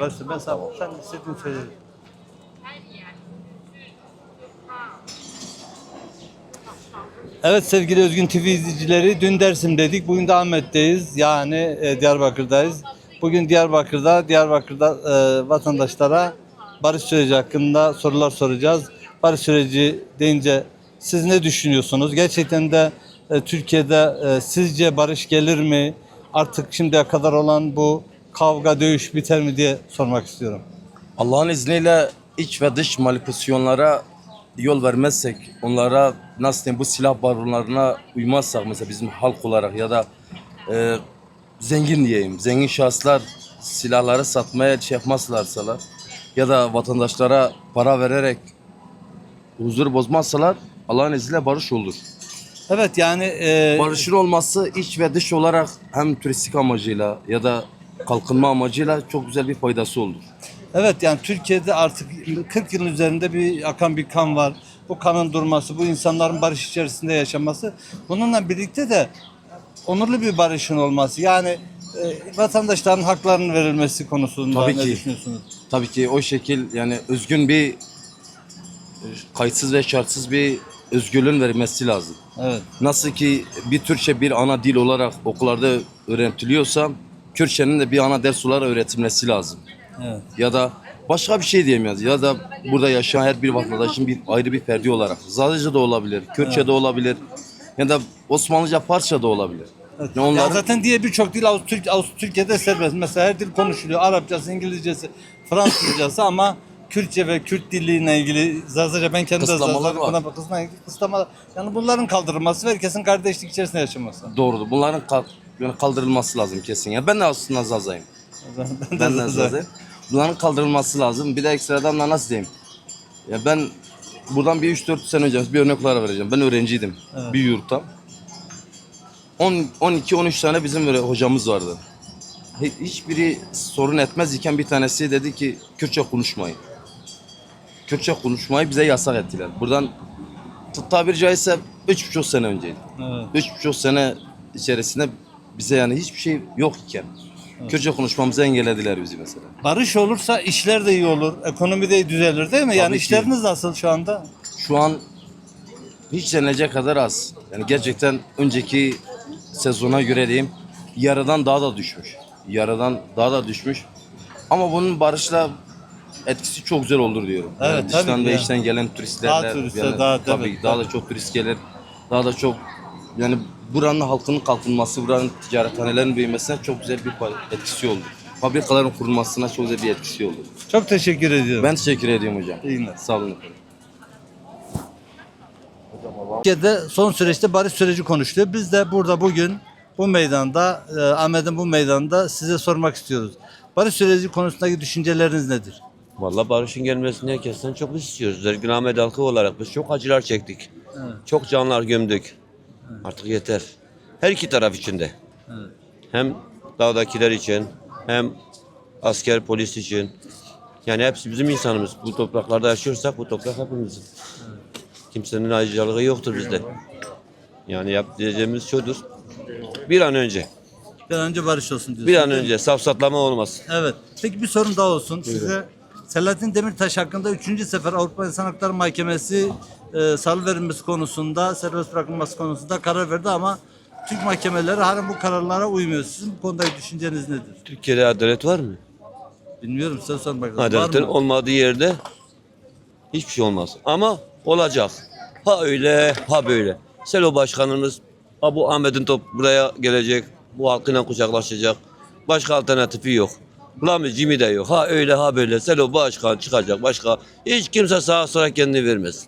Barış ben sana sen istediğin. Evet sevgili Özgün TV izleyicileri dün Dersim dedik bugün de Ahmet'teyiz yani e, Diyarbakır'dayız. Bugün Diyarbakır'da Diyarbakır'da e, vatandaşlara barış süreci hakkında sorular soracağız. Barış süreci deyince siz ne düşünüyorsunuz? Gerçekten de e, Türkiye'de e, sizce barış gelir mi? Artık şimdiye kadar olan bu kavga dövüş biter mi diye sormak istiyorum. Allah'ın izniyle iç ve dış manipülasyonlara yol vermezsek, onlara nasıl diyeyim bu silah baronlarına uymazsak mesela bizim halk olarak ya da e, zengin diyeyim, zengin şahıslar silahları satmaya şey yapmazlarsalar ya da vatandaşlara para vererek huzur bozmazsalar Allah'ın izniyle barış olur. Evet yani e, Barışın olması iç ve dış olarak hem turistik amacıyla ya da kalkınma amacıyla çok güzel bir faydası olur. Evet yani Türkiye'de artık 40 yılın üzerinde bir akan bir kan var. Bu kanın durması, bu insanların barış içerisinde yaşaması. Bununla birlikte de onurlu bir barışın olması. Yani e, vatandaşların haklarının verilmesi konusunda Tabii ne ki. düşünüyorsunuz? Tabii ki o şekil yani özgün bir e, kayıtsız ve şartsız bir özgürlüğün verilmesi lazım. Evet. Nasıl ki bir Türkçe bir ana dil olarak okullarda öğretiliyorsa Kürtçenin de bir ana ders olarak öğretilmesi lazım. Evet. Ya da başka bir şey diyemeyiz. Ya da burada yaşayan her bir vatandaşın bir ayrı bir ferdi olarak. Zadıca da olabilir, Kürtçe de olabilir. Ya da Osmanlıca Farsça da olabilir. Evet. Yani onların- Ya zaten diye birçok dil Avust- Türk, Avust- Türkiye'de serbest. Mesela her dil konuşuluyor. Arapçası, İngilizcesi, Fransızcası ama Kürtçe ve Kürt diliyle ilgili Zazaca ben kendi Zazaca buna kısıtlama- kısıtlamalar. Yani bunların kaldırılması ve herkesin kardeşlik içerisinde yaşaması. Doğrudur. Bunların kal- yani kaldırılması lazım kesin. Ya ben de aslında Zazayım. Ben de Zazayım. Bunların kaldırılması lazım. Bir de ekstradan da nasıl diyeyim? Ya ben buradan bir 3-4 sene önce bir örnek olarak vereceğim. Ben öğrenciydim Evet. bir yurtta. 12-13 tane bizim böyle hocamız vardı. Hi- Hiçbiri sorun etmez iken bir tanesi dedi ki Kürtçe konuşmayın. Kürtçe konuşmayı bize yasak ettiler. Buradan tabiri caizse 3,5 sene önceydi. Evet. Üç buçuk sene içerisinde bize yani hiçbir şey yok iken Kürtçe konuşmamızı engellediler bizi mesela. Barış olursa işler de iyi olur, ekonomi de düzelir değil mi? yani Tabii ki. işleriniz nasıl şu anda? Şu an hiç denilecek kadar az. Yani gerçekten önceki sezona göre diyeyim yarıdan daha da düşmüş. Yarıdan daha da düşmüş. Ama bunun barışla etkisi çok güzel olur diyorum. Evet, yani tabii dıştan ki ve ya. içten gelen turistlerle Daha turistler, yani daha- tabii, tabii, daha da çok turist gelir. Daha da çok yani buranın halkının kalkınması, buranın ticarethanelerin büyümesine çok güzel bir etkisi oldu. Fabrikaların kurulmasına çok güzel bir etkisi oldu. Çok teşekkür ediyorum. Ben teşekkür ediyorum hocam. İyi günler. Sağ olun efendim. Türkiye'de son süreçte barış süreci konuşuluyor. Biz de burada bugün bu meydanda, e, Ahmet'in bu meydanda size sormak istiyoruz. Barış süreci konusundaki düşünceleriniz nedir? Vallahi barışın gelmesini herkesten çok istiyoruz. Özellikle Ahmet halkı olarak biz çok acılar çektik. Evet. Çok canlar gömdük. Artık yeter. Her iki taraf için de. Evet. Hem dağdakiler için hem asker polis için. Yani hepsi bizim insanımız. Bu topraklarda yaşıyorsak bu toprak hepimizin. Kimsenin ayrıcalığı yoktur bizde. Yani yapacağımız şudur. Bir an önce, Bir an önce barış olsun diyorsunuz. bir an önce safsatlama olmasın. Evet. Peki bir sorun daha olsun. Size Selahattin Demirtaş hakkında 3. sefer Avrupa İnsan Hakları Mahkemesi e, salı verilmesi konusunda, serbest bırakılması konusunda karar verdi ama Türk mahkemeleri halen bu kararlara uymuyor. Sizin bu konudaki düşünceniz nedir? Türkiye'de adalet var mı? Bilmiyorum size sormak lazım. Adaletin Var mı? olmadığı yerde hiçbir şey olmaz. Ama olacak. Ha öyle ha böyle. Selo başkanımız ha bu Ahmet'in top buraya gelecek. Bu halkıyla kucaklaşacak. Başka alternatifi yok. Lami Jimmy de yok. Ha öyle ha böyle. Selo başkan çıkacak. Başka hiç kimse sağa sola kendini vermez.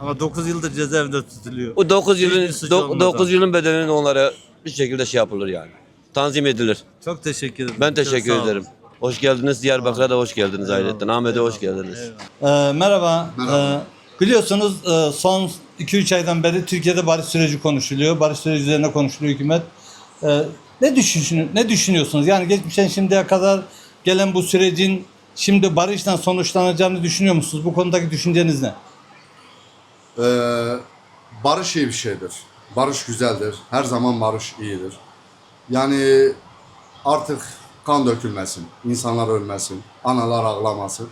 Ama 9 yıldır cezaevinde tutuluyor. O 9 yılın Hiçbir suçu olmadan. 9 yılın bedelini onlara bir şekilde şey yapılır yani. Tanzim edilir. Çok teşekkür ederim. Ben Çok teşekkür sağ olun. ederim. Hoş geldiniz. Diyarbakır'a da hoş geldiniz ayrıca. Ahmet'e hoş geldiniz. Ee, merhaba. Ee, biliyorsunuz e, son 2-3 aydan beri Türkiye'de barış süreci konuşuluyor. Barış süreci üzerine konuşuluyor hükümet. Ee, ne düşün ne düşünüyorsunuz? Yani geçmişten şimdiye kadar gelen bu sürecin şimdi barışla sonuçlanacağını düşünüyor musunuz? Bu konudaki düşünceniz ne? Ee, barış iyi bir şeydir. Barış güzeldir. Her zaman barış iyidir. Yani artık kan dökülmesin, insanlar ölmesin, analar ağlamasın.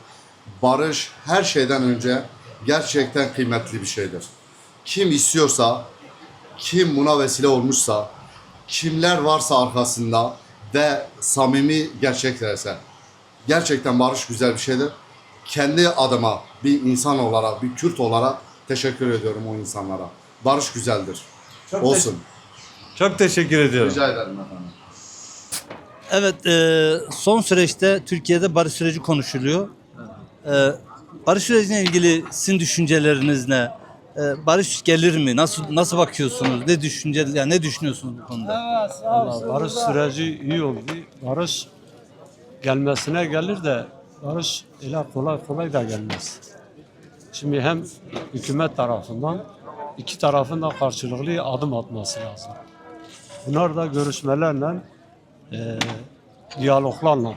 Barış her şeyden önce gerçekten kıymetli bir şeydir. Kim istiyorsa, kim buna vesile olmuşsa, kimler varsa arkasında ve samimi gerçeklerse gerçekten barış güzel bir şeydir. Kendi adıma bir insan olarak, bir Kürt olarak teşekkür ediyorum o insanlara. Barış güzeldir. Olsun. Çok teşekkür ediyorum. Rica ederim efendim. Evet, e, son süreçte Türkiye'de barış süreci konuşuluyor. E, barış sürecine ilgili sizin düşünceleriniz ne? E, barış gelir mi? Nasıl nasıl bakıyorsunuz? Ne düşünce yani ne düşünüyorsunuz bu konuda? Vallahi barış süreci iyi oldu. Barış gelmesine gelir de barış öyle kolay kolay da gelmez. Şimdi hem hükümet tarafından iki tarafın da karşılıklı adım atması lazım. Bunlar da görüşmelerle, e, diyaloglarla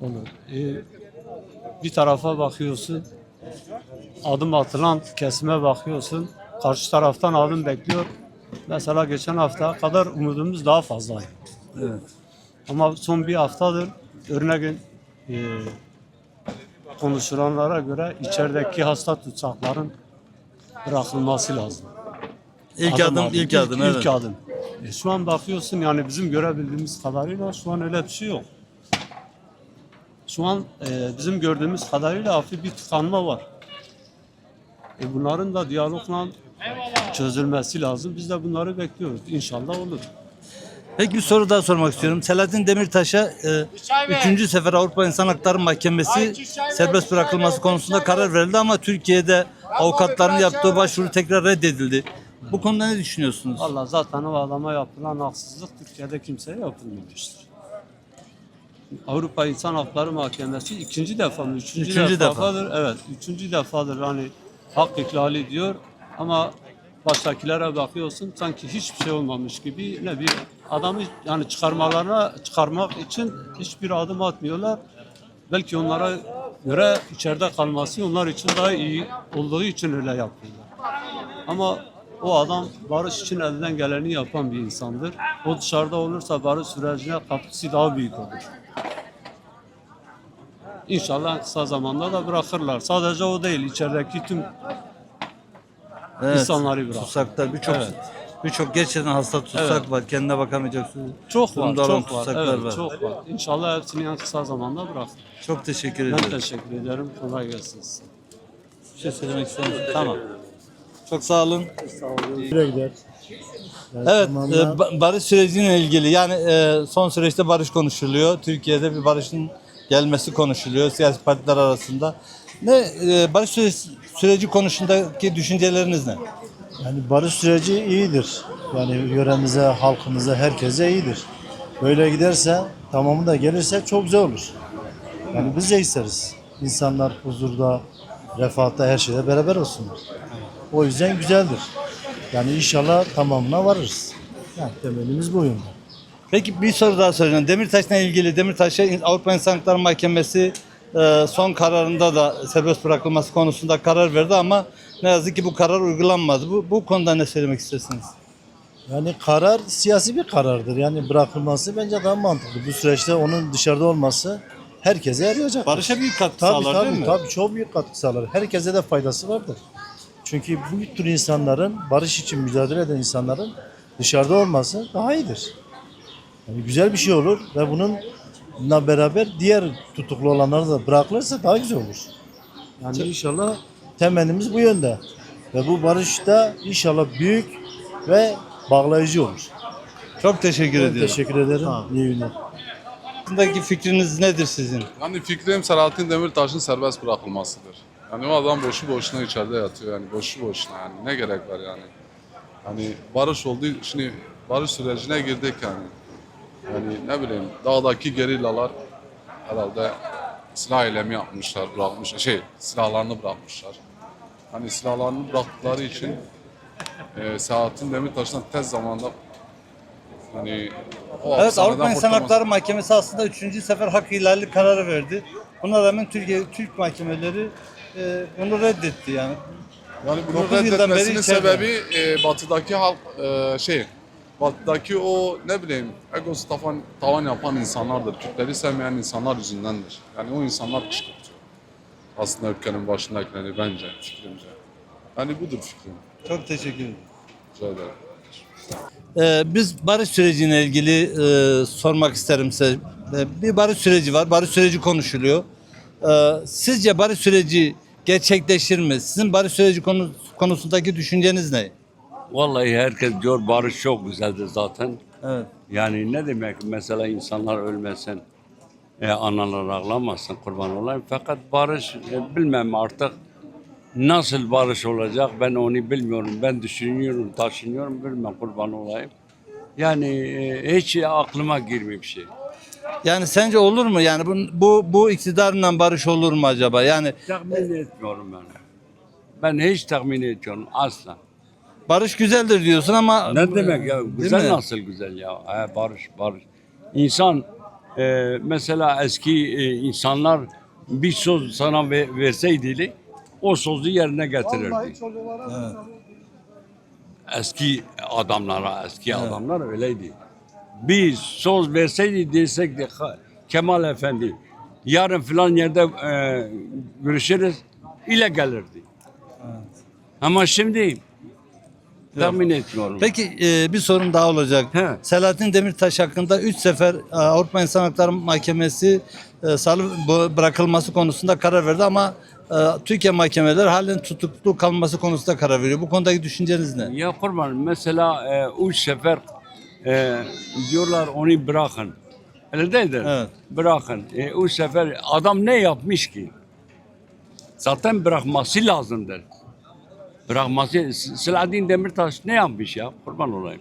olur. E, bir tarafa bakıyorsun, adım atılan kesime bakıyorsun, karşı taraftan adım bekliyor. Mesela geçen hafta kadar umudumuz daha fazlaydı. Evet. Ama son bir haftadır örneğin e, konuşulanlara göre içerideki hasta tutsakların bırakılması lazım. İlk adım, ilk adım evet. ilk adım. E, şu an bakıyorsun yani bizim görebildiğimiz kadarıyla şu an öyle bir şey yok. Şu an e, bizim gördüğümüz kadarıyla hafif bir tıkanma var. E, bunların da diyalogla çözülmesi lazım. Biz de bunları bekliyoruz. İnşallah olur. Peki bir soru daha sormak istiyorum. Selahattin Demirtaş'a e, üçüncü sefer Avrupa İnsan Hakları Mahkemesi serbest bırakılması konusunda karar verildi ama Türkiye'de avukatların yaptığı başvuru tekrar reddedildi. Bu konuda ne düşünüyorsunuz? Valla zaten o adama yapılan haksızlık Türkiye'de kimseye yapılmamıştır. Avrupa İnsan Hakları Mahkemesi ikinci defa mı? Üçüncü, Üçüncü defa. defadır. Evet, üçüncü defadır hani hak ihlali diyor ama baştakilere bakıyorsun sanki hiçbir şey olmamış gibi ne bir adamı yani çıkarmalarına çıkarmak için hiçbir adım atmıyorlar. Belki onlara göre içeride kalması onlar için daha iyi olduğu için öyle yapıyorlar. Ama o adam barış için elinden geleni yapan bir insandır. O dışarıda olursa barış sürecine katkısı daha büyük olur. İnşallah kısa zamanda da bırakırlar. Sadece o değil, içerideki tüm Evet. insanları bırak. Tutsaklar birçok Evet. birçok gerçekten hasta tutsak Evet. var. Kendine bakamayacak çok var, çok var. tutsaklar Evet, var. çok var. İnşallah hepsini en kısa zamanda bırakır. Çok teşekkür Ben ederim. teşekkür ederim. Kolay gelsin size. Bir şey söylemek ister misin? Tamam. Çok sağ olun. Gider. Yani Evet, tamamla- e, ba- barış süreciyle ilgili yani e, son süreçte barış konuşuluyor. Türkiye'de bir barışın gelmesi konuşuluyor siyasi partiler arasında. Ne e, barış süreci, süreci konusundaki düşünceleriniz ne? yani barış süreci iyidir. Yani yöremize, halkımıza, herkese iyidir. Böyle giderse, tamamı da gelirse çok güzel olur. Yani biz de isteriz. İnsanlar huzurda, refahta, her şeyde beraber olsunlar. O yüzden güzeldir. Yani inşallah tamamına varırız. Yani temelimiz bu yönde. Peki bir soru daha soracağım. Demirtaş'la ilgili Demirtaş'a Avrupa İnsan Hakları Mahkemesi e, son kararında da serbest bırakılması konusunda karar verdi ama ne yazık ki bu karar uygulanmadı. Bu, bu konuda ne söylemek istersiniz? Yani karar siyasi bir karardır. Yani bırakılması bence daha mantıklı. Bu süreçte onun dışarıda olması herkese yarayacak. Barış'a büyük katkı Tabii sağlar değil tabii mi? tabii çok büyük katkı sağlar. Herkese de faydası vardır. Çünkü bu tür insanların barış için mücadele eden insanların dışarıda olması daha iyidir. Yani güzel bir şey olur ve bununla beraber diğer tutuklu olanları da bırakılırsa daha güzel olur. Yani inşallah temennimiz bu yönde. Ve bu barış da inşallah büyük ve bağlayıcı olur. Çok teşekkür ediyorum. Teşekkür ederim. İyi günler. Hakkındaki fikriniz nedir sizin? Yani fikrim Selahattin Demirtaş'ın serbest bırakılmasıdır. Yani o adam boşu boşuna içeride yatıyor yani boşu boşuna yani ne gerek var yani. Hani barış oldu şimdi barış sürecine girdik yani. Yani ne bileyim dağdaki gerillalar herhalde silah eylemi yapmışlar, bırakmışlar. Şey silahlarını bırakmışlar. Hani silahlarını bıraktıkları için e, Selahattin Demirtaş'tan tez zamanda hani o Evet hapishaneden Avrupa İnsan kurtulması- Hakları Mahkemesi aslında üçüncü sefer hak ihlali kararı verdi. Buna rağmen Türkiye Türk mahkemeleri e, bunu reddetti yani. Yani bunu Dokuz yıldan beri reddetmesinin içeride. sebebi e, batıdaki halk e, şey Batı'daki o ne bileyim egosu tavan, tavan yapan insanlardır. Türkleri sevmeyen insanlar yüzündendir. Yani o insanlar kışkırtıyor. Aslında ülkenin başındakileri bence, fikrimce. Yani budur fikrim. Çok teşekkür ederim. Rica ederim. Ee, biz barış sürecine ilgili e, sormak isterim size. Ee, bir barış süreci var. Barış süreci konuşuluyor. Ee, sizce barış süreci gerçekleşir mi? Sizin barış süreci konu, konusundaki düşünceniz ne? Vallahi herkes diyor barış çok güzeldir zaten. Evet. Yani ne demek mesela insanlar ölmesin, e, analar ağlamasın kurban olayım. Fakat barış e, bilmem artık nasıl barış olacak ben onu bilmiyorum. Ben düşünüyorum, taşınıyorum bilmem kurban olayım. Yani e, hiç aklıma girmiyor bir şey. Yani sence olur mu? Yani bu bu, bu iktidarla barış olur mu acaba? Yani Tahmin etmiyorum ben. Ben hiç tahmin etmiyorum asla. Barış güzeldir diyorsun ama Ne demek ya? Güzel mi? nasıl güzel ya? He, barış, barış. İnsan e, mesela eski e, insanlar bir söz sana ve, verseydi o sözü yerine getirirdi. Eski adamlara, eski adamlar öyleydi. Bir söz verseydi desek de "Ha, Kemal Efendi yarın filan yerde e, görüşürüz ile gelirdi. Ama şimdi tahmin etmiyorum. Peki e, bir sorun daha olacak. He. Selahattin Demirtaş hakkında 3 sefer e, Avrupa İnsan Hakları Mahkemesi e, salı bu- bırakılması konusunda karar verdi ama e, Türkiye mahkemeleri halen tutuklu kalması konusunda karar veriyor. Bu konudaki düşünceniz ne? Ya kurban mesela e, üç sefer e, diyorlar onu bırakın. Öyle değildir. Evet. Bırakın. E, üç sefer adam ne yapmış ki? Zaten bırakması lazımdır. Bırakması. S- Selahattin Demirtaş ne yapmış ya? Kurban olayım.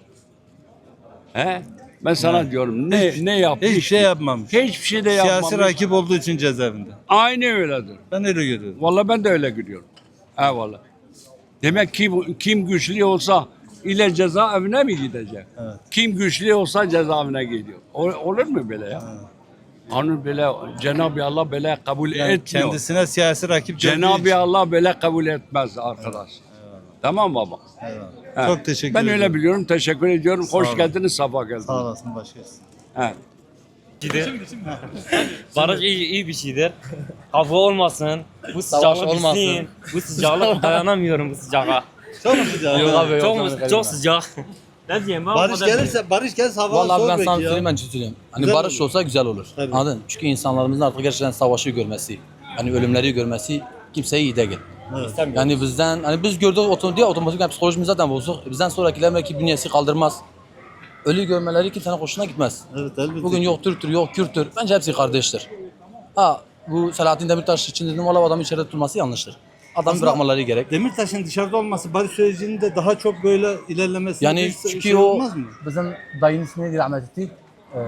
He? Ben sana diyorum ne ne yapmış? Hiçbir şey yapmamış. Hiçbir şey de yapmamış. Siyasi rakip olduğu için cezaevinde. Aynı öyledir. Ben öyle görüyorum. Vallahi ben de öyle gidiyorum. Eyvallah. Demek ki bu- kim güçlü olsa ile cezaevine mi gidecek? Evet. Kim güçlü olsa cezaevine gidiyor. O- olur mu böyle ya? Kanun böyle Cenab-ı Allah böyle kabul Yani etmiyor. kendisine siyasi rakip Cenab-ı. Allah böyle kabul etmez arkadaş. Tamam baba. Eyvallah. He. Çok teşekkür Ben ederim. öyle biliyorum. Teşekkür ediyorum. Hoş olun. geldiniz, sabah geldiniz. Sağ olasın. He. Barış iyi, iyi bir şeydir. Kavga olmasın. Bu sıcaklık bitsin. Bu sıcaklık dayanamıyorum bu sıcağa. Çok mu sıcak? Yok abi çok, mu- çok sıcak. ne diyeyim ben Barış gelirse, barış gelirse hava Vallahi ben sana söyleyeyim ben ciddi. Hani Güzel barış olur. olsa güzel olur. Tabii. Anladın? Çünkü insanlarımızın artık gerçekten savaşı görmesi, hani ölümleri görmesi kimseye iyi değil. İstemiyorum. Yani bizden hani biz gördük otomatik diye otomatik yani psikolojimiz zaten bozuk. Bizden sonrakiler belki bünyesi kaldırmaz. Ölü görmeleri kimsenin hoşuna gitmez. Evet elbette. Bugün yok Türktür, yok Kürttür. Bence hepsi kardeştir. Ha bu Selahattin Demirtaş için dedim valla adamı içeride tutulması yanlıştır. Adamı Aslında- bırakmaları gerek. Demirtaş'ın dışarıda olması barış sürecinin de daha çok böyle ilerlemesi Yani bir çünkü şey o olmaz mı? bizim dayının ismi neydi rahmet etti? Ee,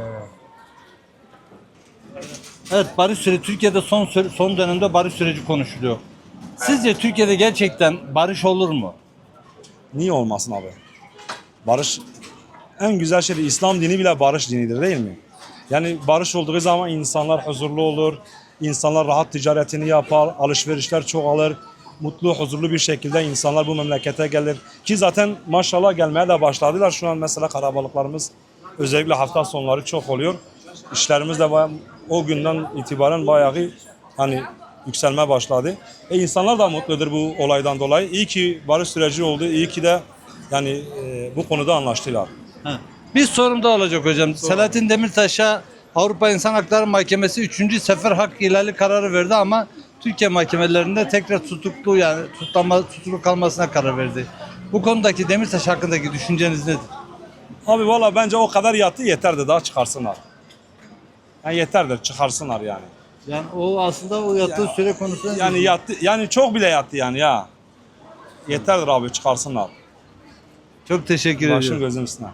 Evet barış süreci Türkiye'de son son dönemde barış süreci konuşuluyor. Sizce Türkiye'de gerçekten barış olur mu? Niye olmasın abi? Barış en güzel şey İslam dini bile barış dinidir değil mi? Yani barış olduğu zaman insanlar huzurlu olur, insanlar rahat ticaretini yapar, alışverişler çoğalır, mutlu, huzurlu bir şekilde insanlar bu memlekete gelir. Ki zaten maşallah gelmeye de başladılar. Şu an mesela karabalıklarımız özellikle hafta sonları çok oluyor. İşlerimiz de baya- o günden itibaren bayağı hani yükselme başladı. E insanlar da mutludur bu olaydan dolayı. İyi ki barış süreci oldu. İyi ki de yani e, bu konuda anlaştılar. Bir sorum da olacak hocam. Selahattin Demirtaş'a Avrupa İnsan Hakları Mahkemesi 3. sefer hak ihlali kararı verdi ama Türkiye mahkemelerinde tekrar tutuklu yani tutlama, tutuklu kalmasına karar verdi. Bu konudaki Demirtaş hakkındaki düşünceniz nedir? Abi valla bence o kadar yattı yeterdi daha çıkarsınlar. Yani yeterdir çıkarsınlar yani. Yani o aslında o yattığı süre konusunda Yani yattı yani çok bile yattı yani ya. Yeterdir abi çıkarsınlar. çok teşekkür ediyorum. gözüm üstüne.